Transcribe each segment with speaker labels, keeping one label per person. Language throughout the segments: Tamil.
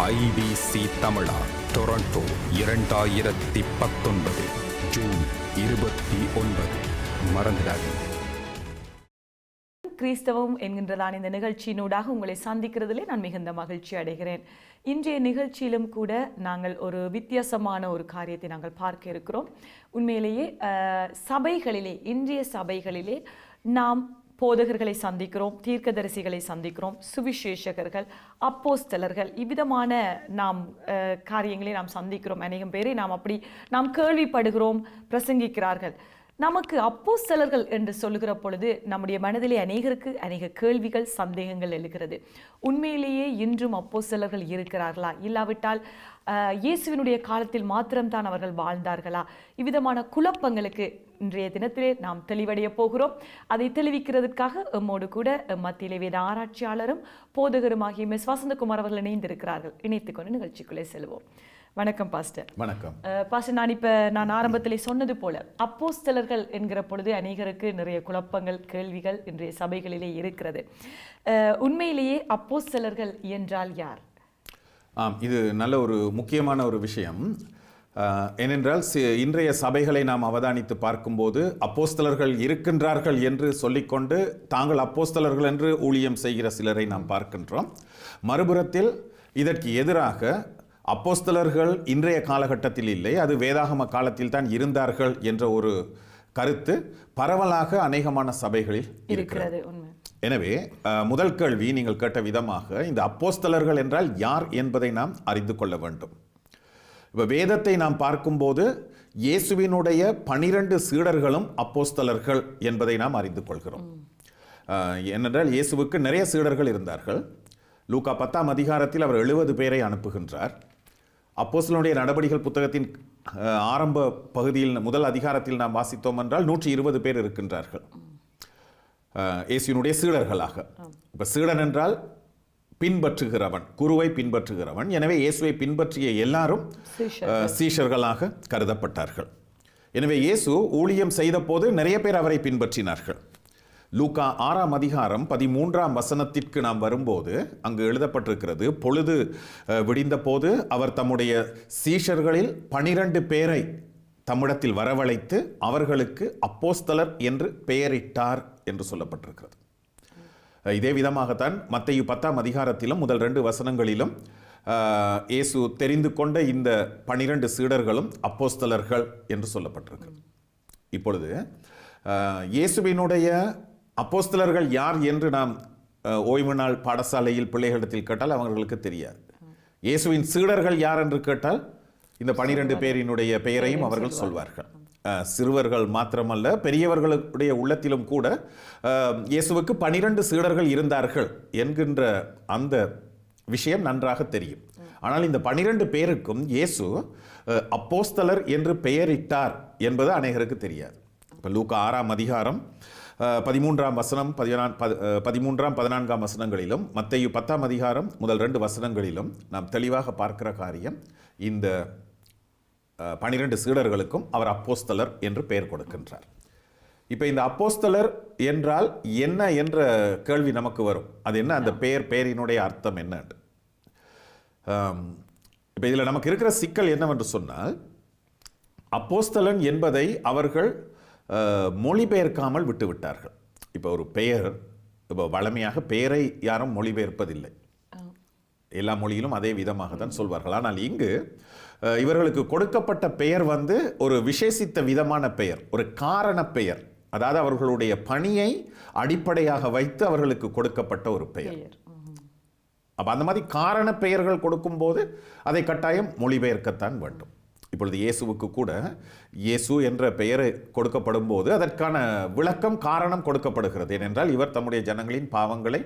Speaker 1: ஐபிசி தமிழா டொரண்டோ இரண்டாயிரத்தி பத்தொன்பது ஜூன் இருபத்தி ஒன்பது. மறந்துடாதீங்க
Speaker 2: கிறிஸ்தவம் என்கின்றதான இந்த நிகழ்ச்சியினூடாக உங்களை சந்திக்கிறதுலே நான் மிகுந்த மகிழ்ச்சி அடைகிறேன். இன்றைய நிகழ்ச்சியிலும் கூட நாங்கள் ஒரு வித்தியாசமான ஒரு காரியத்தை நாங்கள் பார்க்க இருக்கிறோம். உண்மையிலேயே சபைகளிலே இன்றைய சபைகளிலே நாம் போதகர்களை சந்திக்கிறோம் தீர்க்கதரிசிகளை சந்திக்கிறோம் சுவிசேஷகர்கள் அப்போஸ்தலர்கள் இவ்விதமான நாம் அஹ், காரியங்களை நாம் சந்திக்கிறோம். அநேகம் பேரை நாம் அப்படி நாம் கேள்விப்படுகிறோம் பிரசங்கிக்கிறார்கள். நமக்கு அப்போஸ்தலர்கள் என்று சொல்லுகிற பொழுது நம்முடைய மனதிலே அநேகருக்கு அநேக கேள்விகள் சந்தேகங்கள் எழுகிறது. உண்மையிலேயே இன்றும் அப்போ சிலர்கள் இருக்கிறார்களா? இல்லாவிட்டால் இயேசுவினுடைய காலத்தில் மாத்திரம்தான் அவர்கள் வாழ்ந்தார்களா? இவ்விதமான குழப்பங்களுக்கு இன்றைய தினத்திலே நாம் தெளிவடைய போகிறோம். அதை தெளிவிக்கிறதுக்காக எம்மோடு கூட மத்தியிலே வேத ஆராய்ச்சியாளரும் போதகருமாகிய மிஸ் வசந்தகுமார் அவர்கள் இணைந்திருக்கிறார்கள். இணைத்துக்கொண்டு நிகழ்ச்சிக்குள்ளே செல்வோம். வணக்கம் பாஸ்டர்
Speaker 3: வணக்கம்.
Speaker 2: பாஸ்டர் நான் இப்ப நான் ஆரம்பத்திலே சொன்னது போல அப்போஸ்தலர்கள் என்கிற பொழுது அநேகருக்கு நிறைய குழப்பங்கள் கேள்விகள் இன்றைய சபைகளிலே இருக்கிறது. உண்மையிலேயே அப்போஸ்தலர்கள் என்றால் யார்?
Speaker 3: ஆம் இது நல்ல ஒரு முக்கியமான ஒரு விஷயம். ஏனென்றால் இன்றைய சபைகளை நாம் அவதானித்து பார்க்கும்போது அப்போஸ்தலர்கள் இருக்கின்றார்கள் என்று சொல்லிக்கொண்டு தாங்கள் அப்போஸ்தலர்கள் என்று ஊழியம் செய்கிற சிலரை நாம் பார்க்கின்றோம். மறுபுறத்தில் இதற்கு எதிராக அப்போஸ்தலர்கள் இன்றைய காலகட்டத்தில் இல்லை அது வேதாகம காலத்தில் தான் இருந்தார்கள் என்ற ஒரு கருத்து பரவலாக அநேகமான சபைகளில் இருக்கிறது. எனவே முதல் கேள்வி நீங்கள் கேட்ட விதமாக இந்த அப்போஸ்தலர்கள் என்றால் யார் என்பதை நாம் அறிந்து கொள்ள வேண்டும். இப்போ வேதத்தை நாம் பார்க்கும்போது இயேசுவினுடைய பனிரெண்டு சீடர்களும் அப்போஸ்தலர்கள் என்பதை நாம் அறிந்து கொள்கிறோம். ஏனென்றால் இயேசுவுக்கு நிறைய சீடர்கள் இருந்தார்கள். லூக்கா பத்தாம் அதிகாரத்தில் அவர் எழுபது பேரை அனுப்புகின்றார். அப்போஸ்தலனுடைய நடபடிகள் புத்தகத்தின் ஆரம்ப பகுதியில் முதல் அதிகாரத்தில் நாம் வாசித்தோம் என்றால் நூற்றி இருபது பேர் இருக்கின்றார்கள். அஹ், இயேசுவினுடைய சீடர்களாக. இப்போ சீடன் என்றால் பின்பற்றுகிறவன் குருவை பின்பற்றுகிறவன். எனவே இயேசுவை பின்பற்றிய எல்லாரும் சீஷர்களாக கருதப்பட்டார்கள். எனவே இயேசு ஊழியம் செய்த போது நிறைய பேர் அவரை பின்பற்றினார்கள். லூக்கா ஆறாம் அதிகாரம் பதிமூன்றாம் வசனத்திற்கு நாம் வரும்போது அங்கு எழுதப்பட்டிருக்கிறது பொழுது விடிந்தபோது விடிந்த போது அவர் தம்முடைய சீஷர்களில் பனிரெண்டு பேரை தம்மிடத்தில் வரவழைத்து அவர்களுக்கு அப்போஸ்தலர் என்று பெயரிட்டார் என்று சொல்லப்பட்டிருக்கிறது. இதே விதமாகத்தான் மத்தையு பத்தாம் அதிகாரத்திலும் முதல் ரெண்டு வசனங்களிலும் இயேசு தெரிந்து கொண்ட இந்த பனிரெண்டு சீடர்களும் அப்போஸ்தலர்கள் என்று சொல்லப்பட்டிருக்கு இப்பொழுது இயேசுவினுடைய அப்போஸ்தலர்கள் யார் என்று நாம் ஓய்வு நாள் பாடசாலையில் பிள்ளைகளிடத்தில் கேட்டால் அவர்களுக்கு தெரியாது. இயேசுவின் சீடர்கள் யார் என்று கேட்டால் இந்த பனிரெண்டு பேரினுடைய பெயரையும் அவர்கள் சொல்வார்கள். சிறுவர்கள் மாத்திரமல்ல பெரியவர்களுடைய உள்ளத்திலும் கூட இயேசுவுக்கு பனிரெண்டு சீடர்கள் இருந்தார்கள் என்கின்ற அந்த விஷயம் நன்றாக தெரியும். ஆனால் இந்த பனிரெண்டு பேருக்கும் இயேசு அப்போஸ்தலர் என்று பெயரிட்டார் என்பது அநேகருக்கு தெரியாது. இப்போ லூக்கா ஆறாம் அதிகாரம் பதிமூன்றாம் வசனம் பதினா பதிமூன்றாம் பதினான்காம் வசனங்களிலும் மத்தையு பத்தாம் அதிகாரம் முதல் ரெண்டு வசனங்களிலும் நாம் தெளிவாக பார்க்கிற காரியம் இந்த பனிரெண்டு சீடர்களுக்கும் அவர் அப்போஸ்தலர் என்று பெயர் கொடுக்கின்றார். இப்போ இந்த அப்போஸ்தலர் என்றால் என்ன என்ற கேள்வி நமக்கு வரும். அது என்ன? அந்த பெயர் பெயரினுடைய அர்த்தம் என்ன? இப்போ இதில் நமக்கு இருக்கிற சிக்கல் என்னவென்று சொன்னால் அப்போஸ்தலன் என்பதை அவர்கள் மொழிபெயர்க்காமல் விட்டுவிட்டார்கள். இப்போ ஒரு பெயர் இப்போ வழமையாக பெயரை யாரும் மொழிபெயர்ப்பதில்லை. எல்லா மொழியிலும் அதே விதமாக தான் சொல்வார்கள். ஆனால் இங்கு இவர்களுக்கு கொடுக்கப்பட்ட பெயர் வந்து ஒரு விசேஷித்த விதமான பெயர் ஒரு காரண பெயர். அதாவது அவர்களுடைய பணியை அடிப்படையாக வைத்து அவர்களுக்கு கொடுக்கப்பட்ட ஒரு பெயர். அப்போ அந்த மாதிரி காரண பெயர்கள் கொடுக்கும்போது அதை கட்டாயம் மொழிபெயர்க்கத்தான் வேண்டும். இப்பொழுது இயேசுவுக்கு கூட இயேசு என்ற பெயரை கொடுக்கப்படும் போது அதற்கான விளக்கம் காரணம் கொடுக்கப்படுகிறது. ஏனென்றால் இவர் தம்முடைய ஜனங்களின் பாவங்களை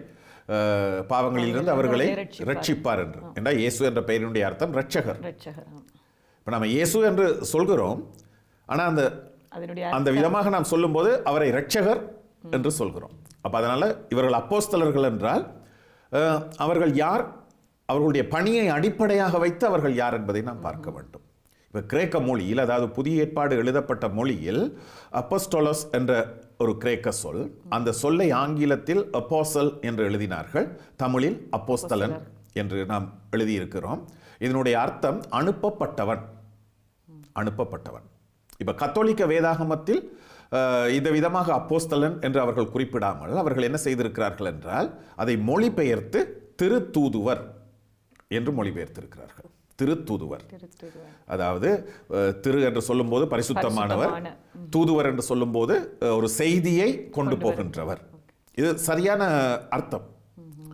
Speaker 3: பாவங்களிலிருந்து அவர்களை
Speaker 2: ரட்சிப்பார்.
Speaker 3: என்று. என்றால் இயேசு என்ற பெயரினுடைய அர்த்தம் ரட்சகர்
Speaker 2: ரட்சகர்.
Speaker 3: இப்போ நம்ம இயேசு என்று சொல்கிறோம். ஆனால் அந்த அந்த விதமாக நாம் சொல்லும்போது அவரை இரட்சகர் என்று சொல்கிறோம். அப்போ அதனால இவர்கள் அப்போஸ்தலர்கள் என்றால் அவர்கள் யார்? அவர்களுடைய பணியை அடிப்படையாக வைத்து அவர்கள் யார் என்பதை நாம் பார்க்க வேண்டும். இப்போ கிரேக்க மொழியில் அதாவது புதிய ஏற்பாடு எழுதப்பட்ட மொழியில் அப்போஸ்டோலஸ் என்ற ஒரு கிரேக்க சொல் அந்த சொல்லை ஆங்கிலத்தில் அப்போசல் என்று எழுதினார்கள். தமிழில் அப்போஸ்தலன் என்று நாம் எழுதியிருக்கிறோம். இதனுடைய அர்த்தம் அனுப்பப்பட்டவன். அனுப்பப்பட்டவன். இப்போ கத்தோலிக்க வேதாகமத்தில் இந்த விதமாக அப்போஸ்தலன் என்று அவர்கள் குறிப்பிடாமல் அவர்கள் என்ன செய்திருக்கிறார்கள் என்றால் அதை மொழிபெயர்த்து திருத்தூதுவர் என்று மொழிபெயர்த்திருக்கிறார்கள். திருத்தூதுவர். அதாவது திரு என்று சொல்லும்போது பரிசுத்தமானவர்
Speaker 2: பரிசுத்தமான,
Speaker 3: தூதுவர் என்று சொல்லும்போது ஒரு செய்தியை கொண்டு போகின்றவர். இது சரியான அர்த்தம்.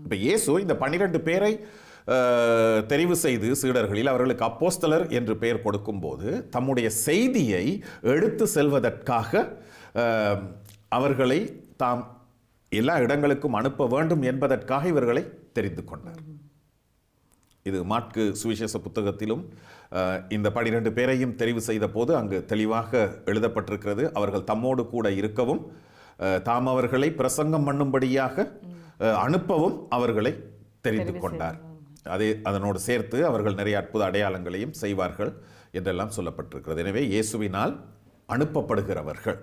Speaker 3: இப்ப இயேசு இந்த பன்னிரண்டு பேரை தெரிவு செய்து சீடர்களில் அவர்களுக்கு அப்போஸ்தலர் என்று பெயர் கொடுக்கும்போது தம்முடைய செய்தியை எடுத்து செல்வதற்காக அவர்களை தாம் எல்லா இடங்களுக்கும் அனுப்ப வேண்டும் என்பதற்காக இவர்களை தெரிந்து கொண்டார். இது மாற்கு சுவிசேஷ புத்தகத்திலும் இந்த பனிரெண்டு பேரையும் தெரிவு செய்த போது அங்கு தெளிவாக எழுதப்பட்டிருக்கிறது. அவர்கள் தம்மோடு கூட இருக்கவும் தாம் அவர்களை பிரசங்கம் பண்ணும்படியாக அனுப்பவும் அவர்களை தெரிந்து கொண்டார். அதே அதனோடு சேர்த்து அவர்கள் நிறைய அற்புத அடையாளங்களையும் செய்வார்கள் என்றெல்லாம் சொல்லப்பட்டிருக்கிறது. எனவே இயேசுவினால் அனுப்பப்படுகிறவர்கள்.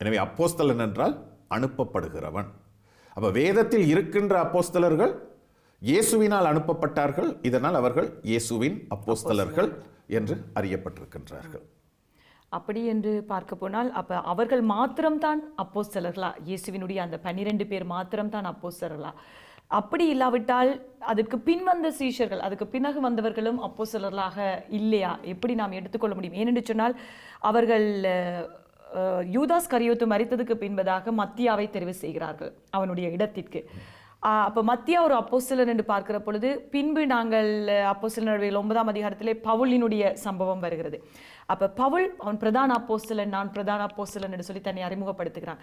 Speaker 3: எனவே அப்போஸ்தலன் என்றால் அனுப்பப்படுகிறவன். அப்ப வேதத்தில் இருக்கின்ற அப்போஸ்தலர்கள் இயேசுவினால் அனுப்பப்பட்டார்கள். இதனால் அவர்கள் இயேசுவின் அப்போஸ்தலர்கள் என்று அறியப்பட்டிருக்கின்றார்கள்.
Speaker 2: அப்படி என்று பார்க்க போனால் அப்போ அவர்கள் மாத்திரம்தான் அப்போஸ்தலர்களா? இயேசுவினுடைய அந்த பன்னிரெண்டு பேர் மாத்திரம்தான் அப்போஸ்தலர்களா? அப்படி இல்லாவிட்டால் அதுக்கு பின் வந்த சீஷர்கள் அதுக்கு பிறகு வந்தவர்களும் அப்போஸ்தலர்களாக இல்லையா? எப்படி நாம் எடுத்துக்கொள்ள முடியும்? ஏனென்று சொன்னால் அவர்கள் யூதாஸ் கரியோத்து மறித்ததுக்கு பின்பதாக மத்தியாவை தெரிவு செய்கிறார்கள் அவனுடைய இடத்திற்கு. அப்போ மத்தியா ஒரு அப்போஸ்தலன் என்று பார்க்கிற பொழுது பின்பு நாங்கள் அப்போஸ்தலர் நடவடிக்கைகள் ஒன்பதாம் அதிகாரத்திலே பவுலினுடைய சம்பவம் வருகிறது. அப்போ பவுல் அவன் பிரதான அப்போஸ்தலன் நான் பிரதான அப்போஸ்தலன் என்று சொல்லி தன்னை அறிமுகப்படுத்துகிறான்.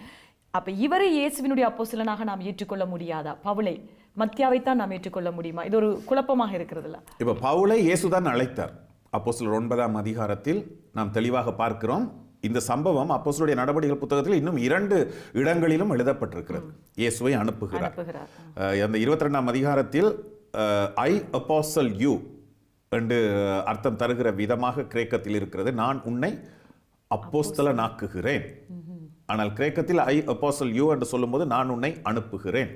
Speaker 2: அப்போ இவரை இயேசுவினுடைய அப்போஸ்தலனாக நாம் ஏற்றுக்கொள்ள முடியாதா? பவுலை மத்தியாவைத்தான் நாம் ஏற்றுக்கொள்ள முடியுமா? இது ஒரு குழப்பமாக இருக்கிறதுல.
Speaker 3: இப்போ பவுலை இயேசுதான் அழைத்தார். அப்போஸ்தலர் ஒன்பதாம் அதிகாரத்தில் நாம் தெளிவாக பார்க்கிறோம். இந்த சம்பவம் அப்போஸ்தலருடைய நடவடிக்கைகள் புத்தகத்தில் இன்னும் இரண்டு இடங்களிலும் எழுதப்பட்டிருக்கிறது. இயேசுவை அனுப்புகிறார். அந்த இருபத்தி ரெண்டாம் அதிகாரத்தில் ஐ அப்போஸ்தல் யூ என்று அர்த்தம் தருகிற விதமாக கிரேக்கத்தில் இருக்கிறது. நான் உன்னை அப்போஸ்தலனாக்குகிறேன். ஆனால் கிரேக்கத்தில் ஐ அப்போஸ்தல் யூ என்று சொல்லும்போது நான் உன்னை அனுப்புகிறேன்.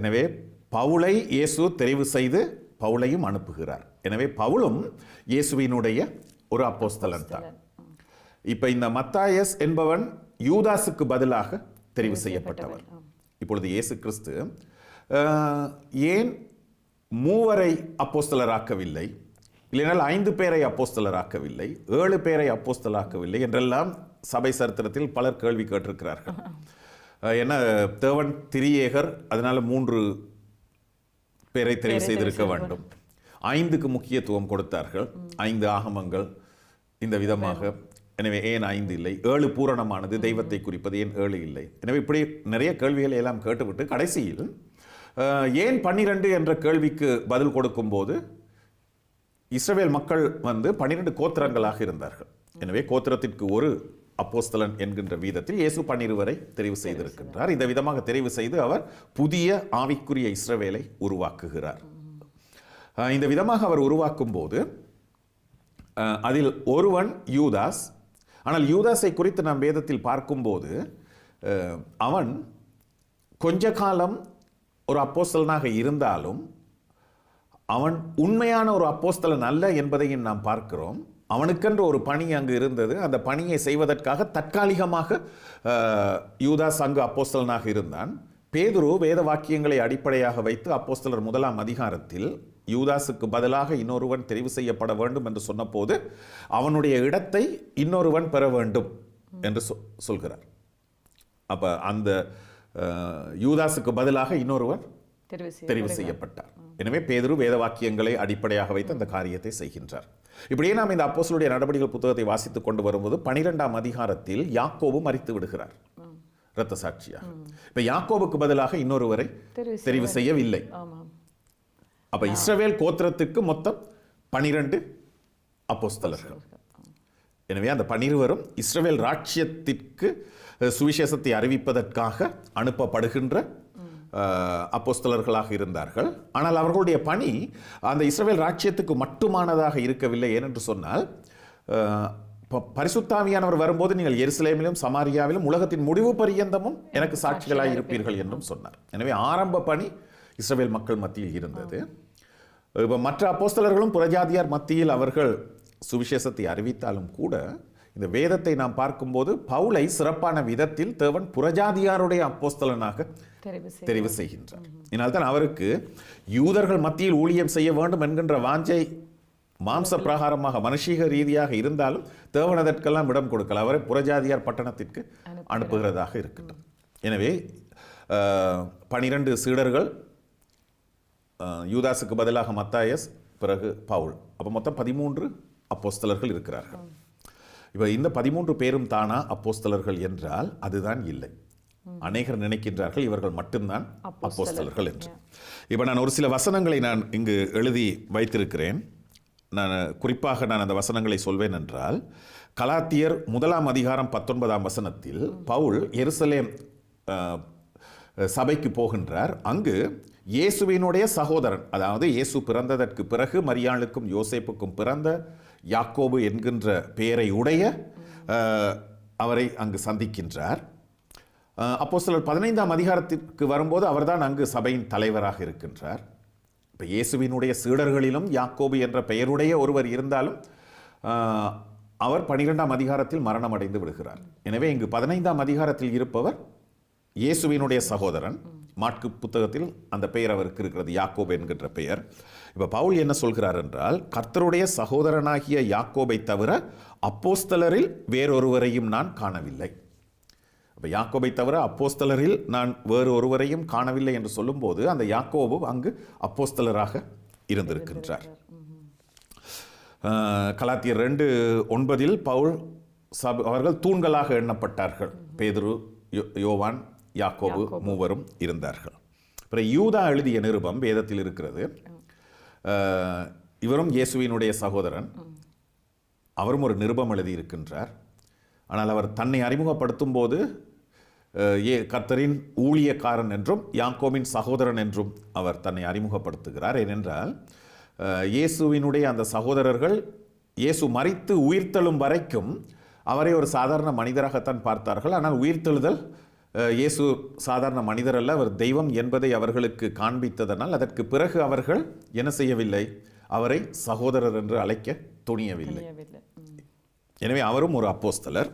Speaker 3: எனவே பவுலை இயேசு தெரிவு செய்து பவுலையும் அனுப்புகிறார். எனவே பவுலும் இயேசுவினுடைய ஒரு அப்போஸ்தலன் தான். இப்ப இந்த மத்தாயஸ் என்பவன் யூதாசுக்கு பதிலாக தெரிவு செய்யப்பட்டவன் இப்பொழுது இயேசு கிறிஸ்து ஏன் மூவரை அப்போஸ்தலராக்கவில்லை? இல்லைனால் ஐந்து பேரை அப்போஸ்தலராக்கவில்லை ஏழு பேரை அப்போஸ்தலராக்கவில்லை என்றெல்லாம் சபை சரித்திரத்தில் பலர் கேள்வி கேட்டிருக்கிறார்கள். என்ன தேவன் திரியேகர் அதனால மூன்று பேரை தெரிவு செய்திருக்க வேண்டும். ஐந்துக்கு முக்கியத்துவம் கொடுத்தார்கள். ஐந்து ஆகமங்கள் இந்த விதமாக எனவே ஏன் ஐந்து இல்லை? ஏழு பூரணமானது தெய்வத்தை குறிப்பது ஏன் ஏழு இல்லை? எனவே இப்படி நிறைய கேள்விகளை எல்லாம் கேட்டுவிட்டு கடைசியில் ஏன் பன்னிரண்டு என்ற கேள்விக்கு பதில் கொடுக்கும்போது இஸ்ரவேல் மக்கள் வந்து பன்னிரண்டு கோத்திரங்களாக இருந்தார்கள். எனவே கோத்திரத்திற்கு ஒரு அப்போஸ்தலன் என்கின்ற வீதத்தில் இயேசு பன்னிருவரை தெரிவு செய்திருக்கின்றார். இந்த விதமாக தெரிவு செய்து அவர் புதிய ஆவிக்குரிய இஸ்ரவேலை உருவாக்குகிறார். இந்த விதமாக அவர் உருவாக்கும் போது அதில் ஒருவன் யூதாஸ் ஆனால் யூதாஸை குறித்து நாம் வேதத்தில் பார்க்கும்போது அவன் கொஞ்ச காலம் ஒரு அப்போஸ்தலனாக இருந்தாலும் அவன் உண்மையான ஒரு அப்போஸ்தலன் அல்ல என்பதையும் நாம் பார்க்கிறோம். அவனுக்கென்று ஒரு பணி அங்கு இருந்தது. அந்த பணியை செய்வதற்காக தற்காலிகமாக யூதாஸ் அங்கு அப்போஸ்தலனாக இருந்தான். பேதுரு வேத வாக்கியங்களை அடிப்படையாக வைத்து அப்போஸ்தலர் முதலாம் அதிகாரத்தில் யூதாசுக்கு பதிலாக இன்னொருவன் தெரிவு செய்யப்பட வேண்டும் என்று சொன்னபோது அவனுடைய இடத்தை இன்னொருவன் பெற வேண்டும் என்று சொ- சொல்கிறார். அப்ப அந்த அஹ், யூதாசுக்கு பதிலாக இன்னொருவர்
Speaker 2: தெரிவு செய்ய
Speaker 3: தெரிவு செய்யப்பட்டார். எனவே பேதுரு வேத வாக்கியங்களை அடிப்படையாக வைத்து அந்த காரியத்தை செய்கின்றார். இப்படியே நாம் இந்த அப்போஸ்தலருடைய நடவடிக்கைகள் புத்தகத்தை வாசித்துக் கொண்டு வரும்போது பனிரெண்டாம் அதிகாரத்தில் யாக்கோபு மறித்து விடுகிறார். இரத்த சாட்சியாக. இப்ப யாக்கோபுக்கு பதிலாக இன்னொருவரை
Speaker 2: தெரிவு செய்ய
Speaker 3: தெரிவு செய்யவில்லை. அப்ப இஸ்ரவேல் கோத்திரத்துக்கு மொத்தம் பனிரெண்டு அப்போஸ்தலர்கள். எனவே அந்த பனிருவரும் இஸ்ரவேல் ராட்சியத்திற்கு சுவிசேஷத்தை அறிவிப்பதற்காக அனுப்பப்படுகின்ற அப்போஸ்தலர்களாக இருந்தார்கள். ஆனால் அவர்களுடைய பணி அந்த இஸ்ரவேல் ராட்சியத்துக்கு மட்டுமானதாக இருக்கவில்லை. ஏனென்று சொன்னால் அஹ், ப- பரிசுத்தாவியானவர் வரும்போது நீங்கள் எருசலேமிலும் சமாரியாவிலும் உலகத்தின் முடிவு பரியந்தமும் எனக்கு சாட்சிகளாய் இருப்பீர்கள். என்றும் சொன்னார். எனவே ஆரம்ப பணி இஸ்ரவேல் மக்கள் மத்தியில் இருந்தது. இப்போ மற்ற அப்போஸ்தலர்களும் புறஜாதியார் மத்தியில் அவர்கள் சுவிசேஷத்தை அறிவித்தாலும் கூட இந்த வேதத்தை நாம் பார்க்கும்போது பவுலை சிறப்பான விதத்தில் தேவன் புறஜாதியாருடைய அப்போஸ்தலனாக
Speaker 2: தெரிவு
Speaker 3: செய்கின்றார். இதனால்தான் அவருக்கு யூதர்கள் மத்தியில் ஊழியம் செய்ய வேண்டும் என்கின்ற வாஞ்சை மாம்ச பிரகாரமாக மனுஷீக ரீதியாக இருந்தாலும் தேவன் அதற்கெல்லாம் இடம் கொடுக்கல. அவரை புறஜாதியார் பட்டணத்திற்கு அனுப்புகிறதாக இருக்கின்றது எனவே பனிரெண்டு சீடர்கள் அஹ், யூதாசுக்கு பதிலாக மத்தாயஸ் பிறகு பவுல். அப்போ மொத்தம் பதிமூன்று அப்போஸ்தலர்கள் இருக்கிறார்கள். இப்போ இந்த பதிமூன்று பேரும் தானா அப்போஸ்தலர்கள் என்றால் அதுதான் இல்லை. அநேகர் நினைக்கின்றார்கள் இவர்கள் மட்டும்தான் அப்போஸ்தலர்கள் என்று. இப்போ நான் ஒரு சில வசனங்களை நான் இங்கு எழுதி வைத்திருக்கிறேன். நான் குறிப்பாக நான் அந்த வசனங்களை சொல்வேன் என்றால் கலாத்தியர் முதலாம் அதிகாரம் பத்தொன்பதாம் வசனத்தில் பவுல் எருசலேம் சபைக்கு போகின்றார். அங்கு இயேசுவினுடைய சகோதரன் அதாவது இயேசு பிறந்ததற்கு பிறகு மரியாளுக்கும் யோசேப்புக்கும் பிறந்த யாக்கோபு என்கின்ற பெயரை உடைய அவரை அங்கு சந்திக்கின்றார். அப்போ சிலர் பதினைந்தாம் அதிகாரத்திற்கு வரும்போது அவர்தான் அங்கு சபையின் தலைவராக இருக்கின்றார். இப்போ இயேசுவினுடைய சீடர்களிலும் யாக்கோபு என்ற பெயருடைய ஒருவர் இருந்தாலும் அவர் பனிரெண்டாம் அதிகாரத்தில் மரணம் அடைந்து விடுகிறார். எனவே இங்கு பதினைந்தாம் அதிகாரத்தில் இருப்பவர் இயேசுவினுடைய சகோதரன் மாட்கு புத்தகத்தில் அந்த பெயர் அவருக்கு இருக்கிறது யாக்கோப் என்கின்ற பெயர். இப்போ பவுல் என்ன சொல்கிறார் என்றால் கர்த்தருடைய சகோதரனாகிய யாக்கோபை தவிர அப்போஸ்தலரில் வேறொருவரையும் நான் காணவில்லை. இப்போ யாக்கோபை தவிர அப்போஸ்தலரில் நான் வேறு ஒருவரையும் காணவில்லை என்று சொல்லும்போது அந்த யாக்கோபு அங்கு அப்போஸ்தலராக இருந்திருக்கின்றார். கலாத்தியர் ரெண்டு ஒன்பதில் பவுல் சப அவர்கள் தூண்களாக எண்ணப்பட்டார்கள். பேதுரு யோ- யோவான் யாக்கோபு மூவரும் இருந்தார்கள். அப்புறம் யூதா எழுதிய நிருபம் வேதத்தில் இருக்கிறது. இவரும் இயேசுவினுடைய சகோதரன். அவரும் ஒரு நிருபம் எழுதியிருக்கின்றார். ஆனால் அவர் தன்னை அறிமுகப்படுத்தும் போது ஏ கர்த்தரின் ஊழியக்காரன் என்றும் யாக்கோபின் சகோதரன் என்றும் அவர் தன்னை அறிமுகப்படுத்துகிறார். ஏனென்றால் இயேசுவினுடைய அந்த சகோதரர்கள் இயேசு மறித்து உயிர்த்தெழும் வரைக்கும் அவரை ஒரு சாதாரண மனிதராகத்தான் பார்த்தார்கள். ஆனால் உயிர்த்தெழுதல் இயேசு சாதாரண மனிதர் அல்ல அவர் தெய்வம் என்பதை அவர்களுக்கு காண்பித்ததனால் அதற்கு பிறகு அவர்கள் என்ன செய்யவில்லை? அவரை சகோதரர் என்று அழைக்க துணியவில்லை. எனவே அவரும் ஒரு அப்போஸ்தலர்.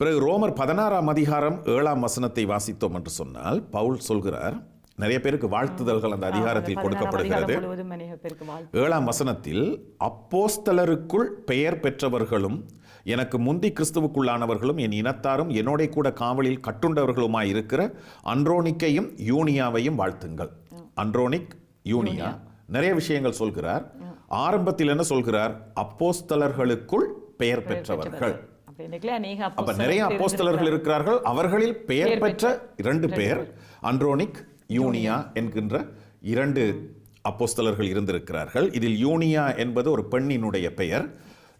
Speaker 3: பிறகு ரோமர் பதினாறாம் அதிகாரம் ஏழாம் வசனத்தை வாசித்தோம் என்று சொன்னால் பவுல் சொல்கிறார் நிறைய பேருக்கு வாழ்த்துதல்கள் அந்த அதிகாரத்தில் கொடுக்கப்படுகிறது. ஏழாம் வசனத்தில் அப்போஸ்தலருக்குள் பெயர் பெற்றவர்களும் எனக்கு முந்தி கிறிஸ்துவுக்குள்ளானவர்களும் என் இனத்தாரும் என்னோட கூட காவலில் கட்டுண்டவர்களுமாய் இருக்கிற அன்ரோனிக்கையும் யூனியாவையும் வாழ்த்துங்கள். அன்ரோனிக் யூனியா. நிறைய விஷயங்கள் சொல்கிறார். ஆரம்பத்தில் என்ன சொல்கிறார்? அப்போஸ்தலர்களுக்குள் பெயர் பெற்றவர்கள்.
Speaker 2: அப்ப
Speaker 3: நிறைய அப்போஸ்தலர்கள் இருக்கிறார்கள். அவர்களில் பெயர் பெற்ற இரண்டு பேர். அன்ரோனிக் யூனியா என்கின்ற இரண்டு அப்போஸ்தலர்கள் இருந்திருக்கிறார்கள். இதில் யூனியா என்பது ஒரு பெண்ணினுடைய பெயர்.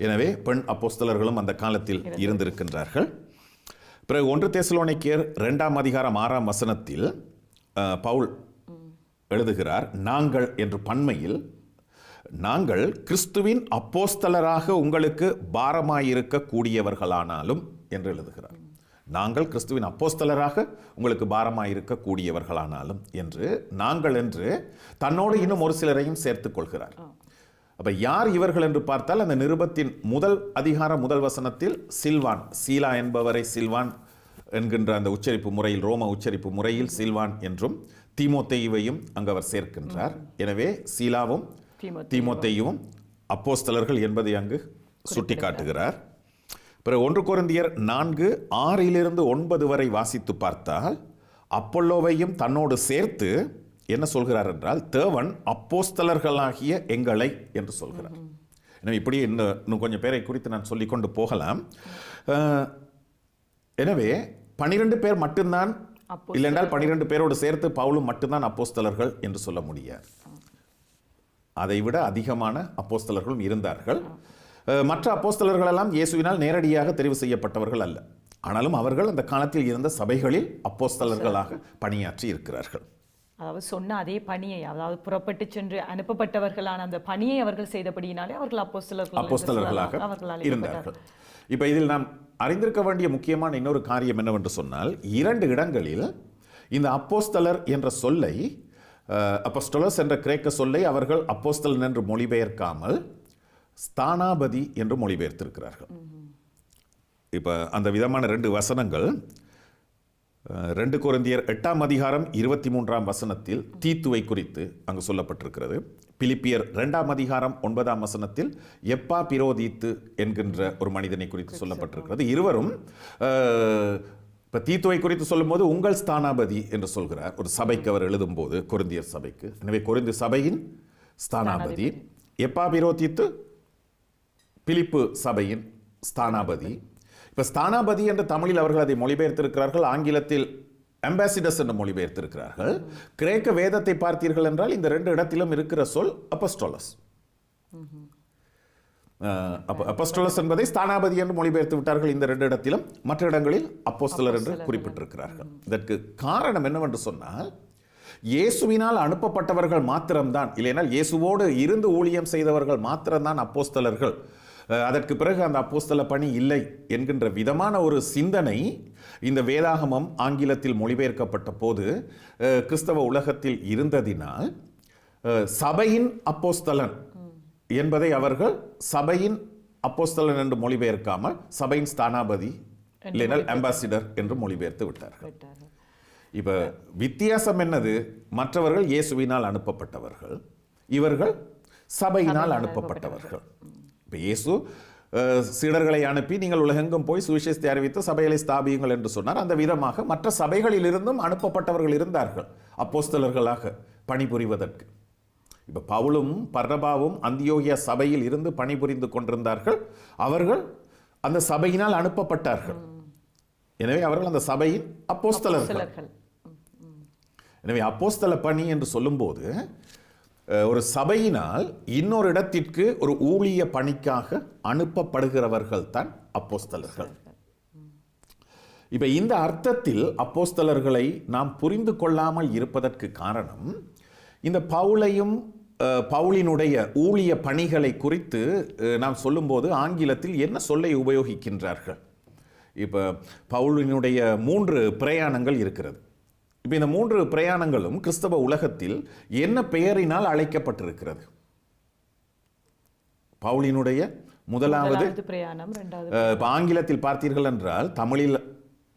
Speaker 3: எனவே பெண் அப்போஸ்தலர்களும் அந்த காலத்தில் இருந்திருக்கின்றார்கள். பிறகு ஒன்று தெசலோனிக்கேர் இரண்டாம் அதிகாரம் ஆறாம் வசனத்தில் பவுல் எழுதுகிறார் நாங்கள் என்று பன்மையில் நாங்கள் கிறிஸ்துவின் அப்போஸ்தலராக உங்களுக்கு பாரமாயிருக்க கூடியவர்களானாலும் என்று எழுதுகிறார். நாங்கள் கிறிஸ்துவின் அப்போஸ்தலராக உங்களுக்கு பாரமாயிருக்க கூடியவர்களானாலும் என்று நாங்கள் என்று தன்னோடு இன்னும் ஒரு சிலரையும் சேர்த்துக் கொள்கிறார். அப்ப யார் இவர்கள் என்று பார்த்தால் அந்த நிருபத்தின் முதல் அதிகார முதல் வசனத்தில் சில்வான் சீலா என்பவரை சில்வான் என்கின்ற அந்த உச்சரிப்பு முறையில் ரோம உச்சரிப்பு முறையில் சில்வான் என்றும் தீமோத்தேயுவையும் அங்கு அவர் சேர்க்கின்றார் எனவே சீலாவும்
Speaker 2: தீமோத்தேயுவும்.
Speaker 3: அப்போஸ்தலர்கள் என்பதை அங்கு சுட்டிக்காட்டுகிறார் பிறகு ஒன்று கொரிந்தியர் நான்கு ஆறிலிருந்து ஒன்பது வரை வாசித்து பார்த்தால் அப்பல்லோவையும் தன்னோடு சேர்த்து என்ன சொல்கிறார் என்றால் தேவன் அப்போஸ்தலர்களாகிய எங்களை என்று சொல்கிறார். எனவே இப்படி இன்னும் இன்னும் கொஞ்சம் பேரை குறித்து நான் சொல்லிக்கொண்டு போகலாம். எனவே பனிரெண்டு பேர் மட்டும்தான். இல்லைன்றால் பனிரெண்டு பேரோடு சேர்த்து பவுலும் மட்டும்தான் அப்போஸ்தலர்கள் என்று சொல்ல முடியாது. அதை விட அதிகமான அப்போஸ்தலர்களும் இருந்தார்கள். மற்ற அப்போஸ்தலர்கள் எல்லாம் இயேசுவினால் நேரடியாக தெரிவு செய்யப்பட்டவர்கள் அல்ல. ஆனாலும் அவர்கள் அந்த காலத்தில் இருந்த சபைகளில் அப்போஸ்தலர்களாக பணியாற்றி இருக்கிறார்கள்.
Speaker 2: அதாவது சொன்ன அதே பணியை அதாவது புறப்பட்டு சென்று அனுப்பப்பட்டவர்களான அந்த பணியை அவர்கள் செய்தபடியினாலே அவர்கள்
Speaker 3: அப்போஸ்தலர்களாக
Speaker 2: சொல்லலாம். அவர்கள்
Speaker 3: இருந்தார்கள். இப்ப இதில் நாம் அறிந்திருக்க வேண்டிய முக்கியமான இன்னொரு காரியம் என்னவென்று சொன்னால் இரண்டு இடங்களில் இந்த அப்போஸ்தலர் என்ற சொல்லை அப்போஸ்டலஸ் என்ற கிரேக்க சொல்லை அவர்கள் அப்போஸ்தலன் என்று மொழிபெயர்க்காமல் ஸ்தானாபதி என்று மொழிபெயர்த்திருக்கிறார்கள். இப்போ அந்த விதமான ரெண்டு வசனங்கள் ரெண்டு கொரிந்தியர் எட்டாம் அதிகாரம் இருபத்தி மூன்றாம் வசனத்தில் தீத்துவை குறித்து அங்கு சொல்லப்பட்டிருக்கிறது. பிலிப்பியர் ரெண்டாம் அதிகாரம் ஒன்பதாம் வசனத்தில் எப்பா பிரோதித்து என்கின்ற ஒரு மனிதனை குறித்து சொல்லப்பட்டிருக்கிறது. இருவரும் இப்ப தீத்துவை குறித்து சொல்லும்போது உங்கள் ஸ்தானாபதி என்று சொல்கிறார். ஒரு சபைக்கு அவர் எழுதும்போது கொரிந்தியர் சபைக்கு. எனவே கொரிந்து சபையின் ஸ்தானாபதி. எப்பா பிரோதித்து? பிலிப்பு சபையின் ஸ்தானாபதி. இப்ப ஸ்தானாபதி என்று தமிழில் அவர்கள் அதை மொழிபெயர்த்திருக்கிறார்கள் ஆங்கிலத்தில் அம்பாசிடர்ஸ் என்று மொழிபெயர்த்திருக்கிறார்கள். கிரேக்க வேதத்தை பார்த்தீர்கள் என்றால் இந்த ரெண்டு இடத்திலும் இருக்கிற சொல் அப்பஸ்டோலஸ் அப்பஸ்டோலஸ் என்பதை ஸ்தானாபதி என்று மொழிபெயர்த்து விட்டார்கள் இந்த ரெண்டு இடத்திலும். மற்ற இடங்களில் அப்போஸ்தலர் என்று குறிப்பிட்டிருக்கிறார்கள். இதற்கு காரணம் என்னவென்று சொன்னால் இயேசுவினால் அனுப்பப்பட்டவர்கள் மாத்திரம்தான். இல்லைனால் இயேசுவோடு இருந்து ஊழியம் செய்தவர்கள் மாத்திரம்தான் அப்போஸ்தலர்கள் அதற்கு பிறகு அந்த அப்போஸ்தல பணி இல்லை என்கின்ற விதமான ஒரு சிந்தனை இந்த வேதாகமம் ஆங்கிலத்தில் மொழிபெயர்க்கப்பட்ட போது கிறிஸ்தவ உலகத்தில் இருந்ததினால் சபையின் அப்போஸ்தலன் என்பதை அவர்கள் சபையின் அப்போஸ்தலன் என்று மொழிபெயர்க்காமல் சபையின் ஸ்தானாபதி இல்லைனால் அம்பாசிடர் என்று மொழிபெயர்த்து விட்டார்கள். இப்ப வித்தியாசம் என்னது? மற்றவர்கள் இயேசுவினால் அனுப்பப்பட்டவர்கள் இவர்கள் சபையினால் அனுப்பப்பட்டவர்கள். இப்ப இயேசு சீடர்களை அனுப்பி நீங்கள் உலகெங்கும் போய் சுவிசேஷத்தை அறிவித்து சபைகளை ஸ்தாபியுங்கள் என்று சொன்னார். அந்த விதமாக மற்ற சபைகளிலிருந்தும் அனுப்பப்பட்டவர்கள் இருந்தார்கள் அப்போஸ்தலர்களாக பணிபுரிவதற்கு. இப்ப பவுலும் பர்னபாவும் அந்தியோகியா சபையில் இருந்து பணிபுரிந்து கொண்டிருந்தார்கள். அவர்கள் அந்த சபையினால் அனுப்பப்பட்டார்கள். எனவே அவர்கள் அந்த சபையின் அப்போஸ்தலர்கள். எனவே அப்போஸ்தல பணி என்று சொல்லும்போது ஒரு சபையினால் இன்னொரு இடத்திற்கு ஒரு ஊழிய பணிக்காக அனுப்பப்படுகிறவர்கள் தான் அப்போஸ்தலர்கள். இப்ப இந்த அர்த்தத்தில் அப்போஸ்தலர்களை நாம் புரிந்து கொள்ளாமல் இருப்பதற்கு காரணம் இந்த பவுலையும் பவுலினுடைய ஊழிய பணிகளை குறித்து நாம் சொல்லும்போது ஆங்கிலத்தில் என்ன சொல்லை உபயோகிக்கின்றார்கள்? இப்போ பவுலினுடைய மூன்று பிரயாணங்கள் இருக்கிறது. இப்போ இந்த மூன்று பிரயாணங்களும் கிறிஸ்தவ உலகத்தில் என்ன பெயரினால் அழைக்கப்பட்டிருக்கிறது? பவுலினுடைய முதலாவது
Speaker 2: பிரயாணம்
Speaker 3: இப்ப ஆங்கிலத்தில் பார்த்தீர்கள் என்றால் தமிழில்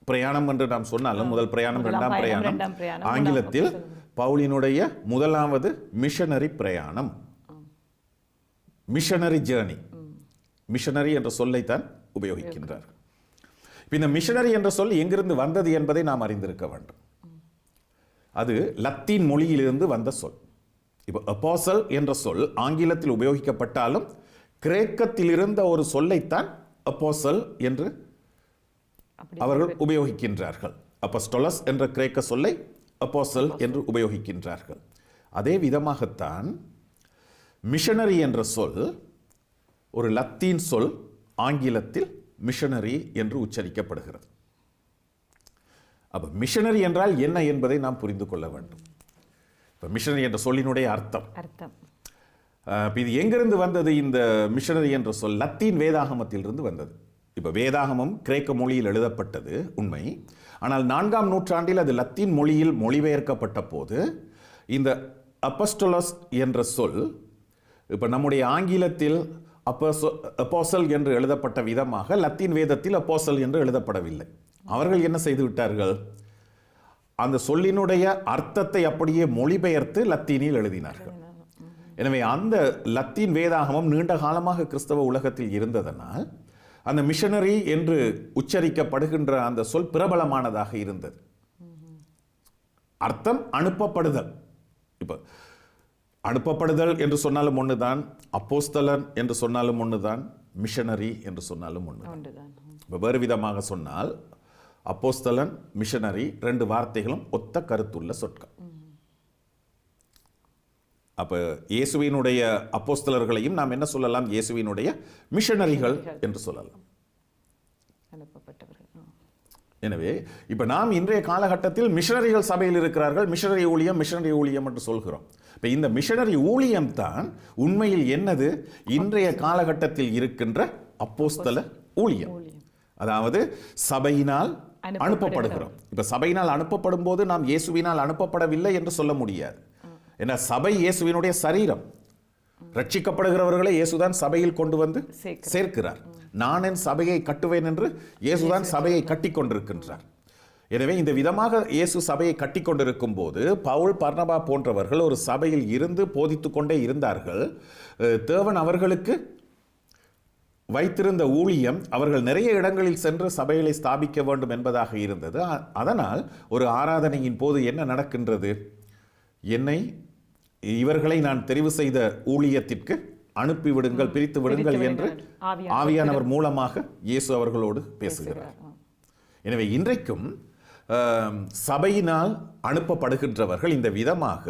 Speaker 3: பிரயாணம் என்று நாம் சொன்னாலும் முதல் பிரயாணம் இரண்டாம் பிரயாணம். ஆங்கிலத்தில் பவுலினுடைய முதலாவது மிஷனரி பிரயாணம். மிஷனரி ஜேர்னி மிஷனரி என்ற சொல்லைத்தான் உபயோகிக்கின்றார் இந்த மிஷனரி என்ற சொல் எங்கிருந்து வந்தது என்பதை நாம் அறிந்திருக்க வேண்டும். அது லத்தீன் மொழியிலிருந்து வந்த சொல். இப்போ அப்போசல் என்ற சொல் ஆங்கிலத்தில் உபயோகிக்கப்பட்டாலும் கிரேக்கத்தில் இருந்த ஒரு சொல்லைத்தான் அப்போசல் என்று அவர்கள் உபயோகிக்கின்றார்கள். அப்போஸ்டோலஸ் என்ற கிரேக்க சொல்லை அப்போசல் என்று உபயோகிக்கின்றார்கள். அதே விதமாகத்தான் மிஷனரி என்ற சொல் ஒரு லத்தீன் சொல் ஆங்கிலத்தில் மிஷனரி என்று உச்சரிக்கப்படுகிறது. அப்ப மிஷனரி என்றால் என்ன என்பதை நாம் புரிந்து கொள்ள வேண்டும். இப்போ மிஷனரி என்ற சொல்லினுடைய அர்த்தம்.
Speaker 2: அர்த்தம்.
Speaker 3: இப்ப இது எங்கிருந்து வந்தது? இந்த மிஷனரி என்ற சொல் லத்தீன் வேதாகமத்திலிருந்து வந்தது. இப்போ வேதாகமம் கிரேக்க மொழியில் எழுதப்பட்டது உண்மை. ஆனால் நான்காம் நூற்றாண்டில் அது லத்தீன் மொழியில் மொழிபெயர்க்கப்பட்ட போது இந்த அப்பஸ்டோலஸ் என்ற சொல் இப்போ நம்முடைய ஆங்கிலத்தில் அப்போசோ அப்போசல் என்று எழுதப்பட்ட விதமாக லத்தீன் வேதத்தில் அப்போசல் என்று எழுதப்படவில்லை. அவர்கள் என்ன செய்து விட்டார்கள்? அந்த சொல்லினுடைய அர்த்தத்தை அப்படியே மொழிபெயர்த்து லத்தீனில் எழுதினார்கள். எனவே அந்த லத்தீன் வேதாகமம் நீண்ட காலமாக கிறிஸ்தவ உலகத்தில் இருந்ததனால் அந்த மிஷனரி என்று உச்சரிக்கப்படுகின்ற அந்த சொல் பிரபலமானதாக இருந்தது. அர்த்தம் அனுப்பப்படுதல். இப்போ அனுப்பப்படுதல் என்று சொன்னாலும் ஒண்ணுதான் அப்போஸ்தலன் என்று சொன்னாலும் ஒண்ணுதான் மிஷனரி என்று சொன்னாலும் ஒன்று
Speaker 2: ஒன்றுதான்
Speaker 3: இப்போ வேறு விதமாக சொன்னால் அப்போஸ்தலன் மிஷனரி ரெண்டு வார்த்தைகளும் ஒத்த கருத்துள்ள சொற்கள். அப்ப இயேசுவினுடைய அப்போஸ்தலர்களையும் நாம் என்ன சொல்லலாம்? இயேசுவினுடைய மிஷனரிகள் என்று சொல்லலாம். எனவே இப்ப நாம் இன்றைய காலகட்டத்தில் மிஷனரிகள் சபையில் இருக்கிறார்கள். மிஷனரி ஊழியம் மிஷனரி ஊழியம் என்று சொல்கிறோம். இப்ப இந்த மிஷனரி ஊழியம் தான் உண்மையில் என்னது? இன்றைய காலகட்டத்தில் இருக்கின்ற அப்போஸ்தல ஊழியம். அதாவது சபையினால்
Speaker 2: அனுப்பப்படுகிறோம்.
Speaker 3: இப்ப சபையினால் அனுப்பப்படும் போது நாம் இயேசுவினால் அனுப்பப்படவில்லை என்று சொல்ல முடியாது. ஏன்னா சபை இயேசுவினுடைய சரீரம். ரட்சிக்கப்படுகிறவர்களை இயேசுதான் சபையில் கொண்டு வந்து
Speaker 2: சேர்க்கிறார்.
Speaker 3: நான் என் சபையை கட்டுவேன் என்று இயேசுதான் சபையை கட்டி கொண்டிருக்கின்றார் எனவே இந்த விதமாக இயேசு சபையை கட்டி கொண்டிருக்கும் போது பவுல் பர்னபா போன்றவர்கள் ஒரு சபையில் இருந்து போதித்துக் கொண்டே இருந்தார்கள் தேவன் அவர்களுக்கு வைத்திருந்த ஊழியம் அவர்கள் நிறைய இடங்களில் சென்று சபைகளை ஸ்தாபிக்க வேண்டும் என்பதாக இருந்தது. அதனால் ஒரு ஆராதனையின் போது என்ன நடக்கின்றது? என்னை இவர்களை நான் தெரிவு செய்த ஊழியத்திற்கு அனுப்பி விடுங்கள் பிரித்து விடுங்கள் என்று.
Speaker 2: ஆவியானவர்.
Speaker 3: மூலமாக இயேசு அவர்களோடு பேசுகிறார். எனவே இன்றைக்கும் சபையினால் அனுப்பப்படுகின்றவர்கள் இந்த விதமாக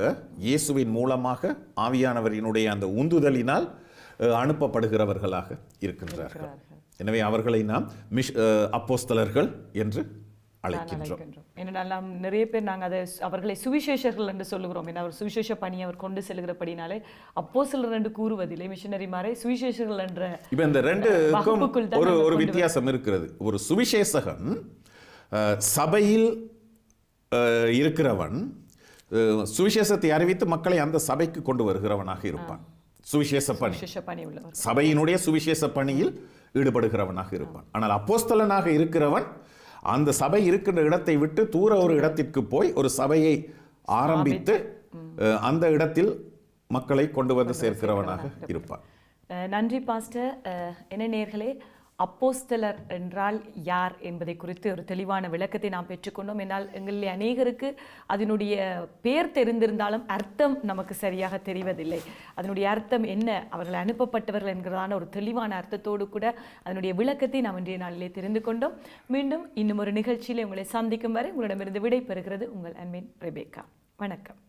Speaker 3: இயேசுவின் மூலமாக ஆவியானவரினுடைய அந்த உந்துதலினால் அனுப்பப்படுகிறவர்களாக இருக்கின்றார்கள். எனவே அவர்களை நாம் மிஷ் அப்போஸ்தலர்கள் என்று அழைக்கின்றோம்.
Speaker 2: ஏனென்றால் நாம் நிறைய பேர் நாங்கள் அதை அவர்களை சுவிசேஷர்கள் என்று சொல்லுகிறோம். ஏன்னா அவர் சுவிசேஷ பணியை அவர் கொண்டு செல்கிறபடினாலே அப்போ சிலர் என்று கூறுவதில்லை. மிஷனரிமாரை சுவிசேஷர்கள் என்ற
Speaker 3: இப்ப இந்த
Speaker 2: தான்
Speaker 3: ஒரு ஒரு வித்தியாசம் இருக்கிறது. ஒரு சுவிசேஷகன் சபையில் இருக்கிறவன் சுவிசேஷத்தை அறிவித்து மக்களை அந்த சபைக்கு கொண்டு வருகிறவனாக இருப்பான். சுவிசேஷ பணி. சபையினுடைய சுவிசேஷ பணியில் ஈடுபடுகிறவனாக இருப்பான். ஆனால் அப்போஸ்தலனாக இருக்கிறவன் அந்த சபை இருக்கின்ற இடத்தை விட்டு தூர ஒரு இடத்திற்கு போய் ஒரு சபையை ஆரம்பித்து அந்த இடத்தில் மக்களை கொண்டு வந்து சேர்க்கிறவனாக இருப்பான்.
Speaker 2: நன்றி பாஸ்டர். என்ன நேர்களே அப்போஸ்தலர் என்றால் யார் என்பதை குறித்து ஒரு தெளிவான விளக்கத்தை நாம் பெற்றுக்கொண்டோம். என்னால் எங்களில் அநேகருக்கு அதனுடைய பெயர் தெரிந்திருந்தாலும் அர்த்தம் நமக்கு சரியாக தெரிவதில்லை. அதனுடைய அர்த்தம் என்ன? அவர்கள் அனுப்பப்பட்டவர்கள் என்கிறதான ஒரு தெளிவான அர்த்தத்தோடு கூட அதனுடைய விளக்கத்தை நாம் இன்றைய நாளிலே தெரிந்து கொண்டோம். மீண்டும் இன்னும் ஒரு நிகழ்ச்சியில் உங்களை சந்திக்கும் வரை உங்களிடமிருந்து விடை பெறுகிறது உங்கள் அன்பின் ரெபேக்கா வணக்கம்.